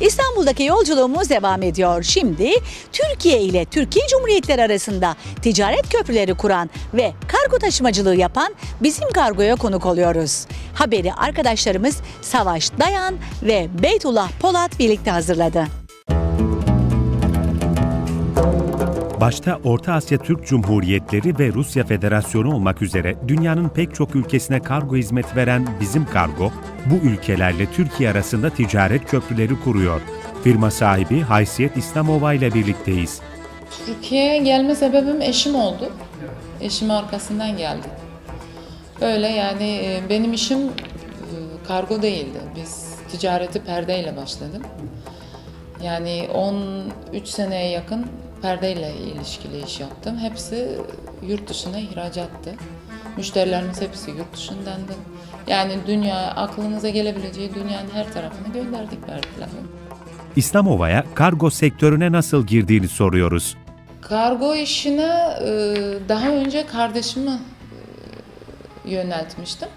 İstanbul'daki yolculuğumuz devam ediyor. Şimdi Türkiye ile Türkiye Cumhuriyetleri arasında ticaret köprüleri kuran ve kargo taşımacılığı yapan bizim kargoya konuk oluyoruz. Haberi arkadaşlarımız Savaş Dayan ve Beytullah Polat birlikte hazırladı. Başta Orta Asya Türk Cumhuriyetleri ve Rusya Federasyonu olmak üzere dünyanın pek çok ülkesine kargo hizmet veren Bizim Kargo, bu ülkelerle Türkiye arasında ticaret köprüleri kuruyor. Firma sahibi Haysiyet İslamova ile birlikteyiz. Türkiye'ye gelme sebebim eşim oldu. Eşim arkasından geldi. Öyle yani e, benim işim e, kargo değildi. Biz ticareti perdeyle başladım. Yani 13 seneye yakın perdeyle ilişkili iş yaptım. Hepsi yurt dışına ihracattı. Müşterilerimiz hepsi yurt dışındandı. Yani dünya aklınıza gelebileceği dünyanın her tarafına gönderdik perdeleri. İslamova'ya kargo sektörüne nasıl girdiğini soruyoruz. Kargo işine e, daha önce kardeşimi e, yöneltmiştim.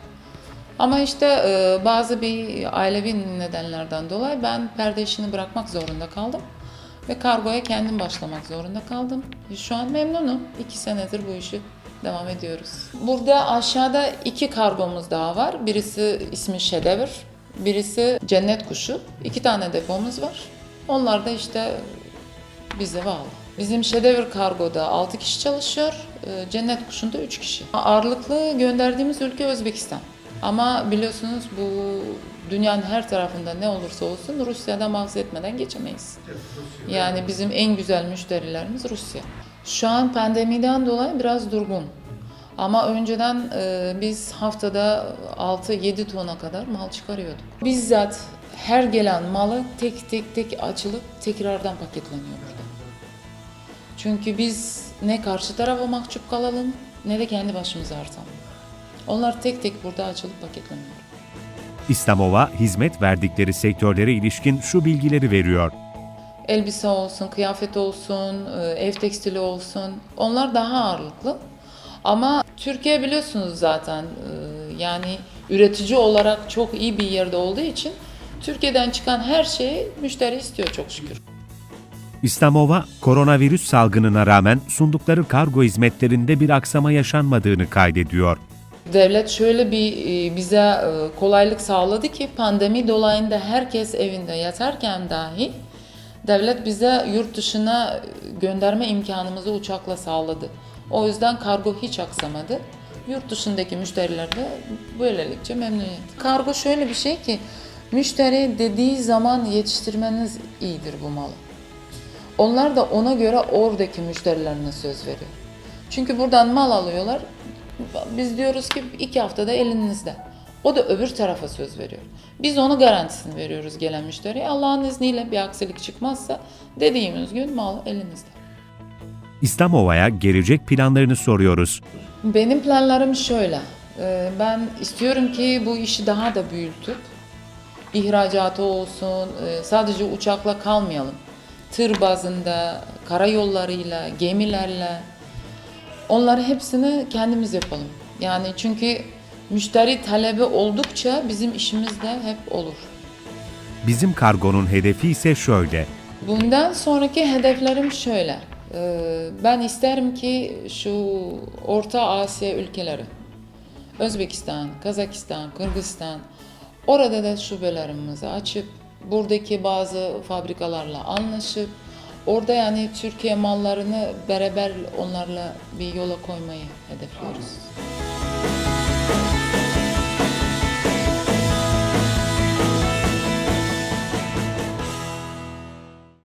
Ama işte e, bazı bir ailevi nedenlerden dolayı ben perde işini bırakmak zorunda kaldım. Ve kargoya kendim başlamak zorunda kaldım. Şu an memnunum. İki senedir bu işi devam ediyoruz. Burada aşağıda iki kargomuz daha var. Birisi ismi Şedevr, birisi Cennet Kuşu. İki tane depomuz var. Onlar da işte bize bağlı. Bizim Şedevr Kargo'da 6 kişi çalışıyor, e, Cennet Kuşu'nda 3 kişi. Ağırlıklı gönderdiğimiz ülke Özbekistan. Ama biliyorsunuz bu dünyanın her tarafında ne olursa olsun Rusya'dan bahsetmeden geçemeyiz. Yani bizim en güzel müşterilerimiz Rusya. Şu an pandemiden dolayı biraz durgun. Ama önceden e, biz haftada 6-7 tona kadar mal çıkarıyorduk. Bizzat her gelen malı tek tek tek açılıp tekrardan paketleniyor burada. Çünkü biz ne karşı tarafa mahcup kalalım ne de kendi başımıza artalım. Onlar tek tek burada açılıp paketleniyor. İslamova hizmet verdikleri sektörlere ilişkin şu bilgileri veriyor. Elbise olsun, kıyafet olsun, e, ev tekstili olsun onlar daha ağırlıklı. Ama Türkiye biliyorsunuz zaten e, yani üretici olarak çok iyi bir yerde olduğu için Türkiye'den çıkan her şeyi müşteri istiyor çok şükür. İslamova, koronavirüs salgınına rağmen sundukları kargo hizmetlerinde bir aksama yaşanmadığını kaydediyor. Devlet şöyle bir e, bize e, kolaylık sağladı ki pandemi dolayında herkes evinde yatarken dahi devlet bize yurt dışına gönderme imkanımızı uçakla sağladı. O yüzden kargo hiç aksamadı. Yurt dışındaki müşteriler de böylelikle memnuniyet. Kargo şöyle bir şey ki müşteri dediği zaman yetiştirmeniz iyidir bu malı. Onlar da ona göre oradaki müşterilerine söz veriyor. Çünkü buradan mal alıyorlar. Biz diyoruz ki iki haftada elinizde. O da öbür tarafa söz veriyor. Biz onu garantisini veriyoruz gelen müşteriye. Allah'ın izniyle bir aksilik çıkmazsa dediğimiz gün mal elinizde. İslamova'ya gelecek planlarını soruyoruz. Benim planlarım şöyle. Ee, Ben istiyorum ki bu işi daha da büyütüp ihracatı olsun, e, sadece uçakla kalmayalım. Tır bazında, karayollarıyla, gemilerle onları hepsini kendimiz yapalım. Yani çünkü müşteri talebi oldukça bizim işimiz de hep olur. Bizim kargonun hedefi ise şöyle. Bundan sonraki hedeflerim şöyle. Ee, Ben isterim ki şu Orta Asya ülkeleri, Özbekistan, Kazakistan, Kırgızistan, orada da şubelerimizi açıp, buradaki bazı fabrikalarla anlaşıp, orada yani Türkiye mallarını beraber onlarla bir yola koymayı hedefliyoruz.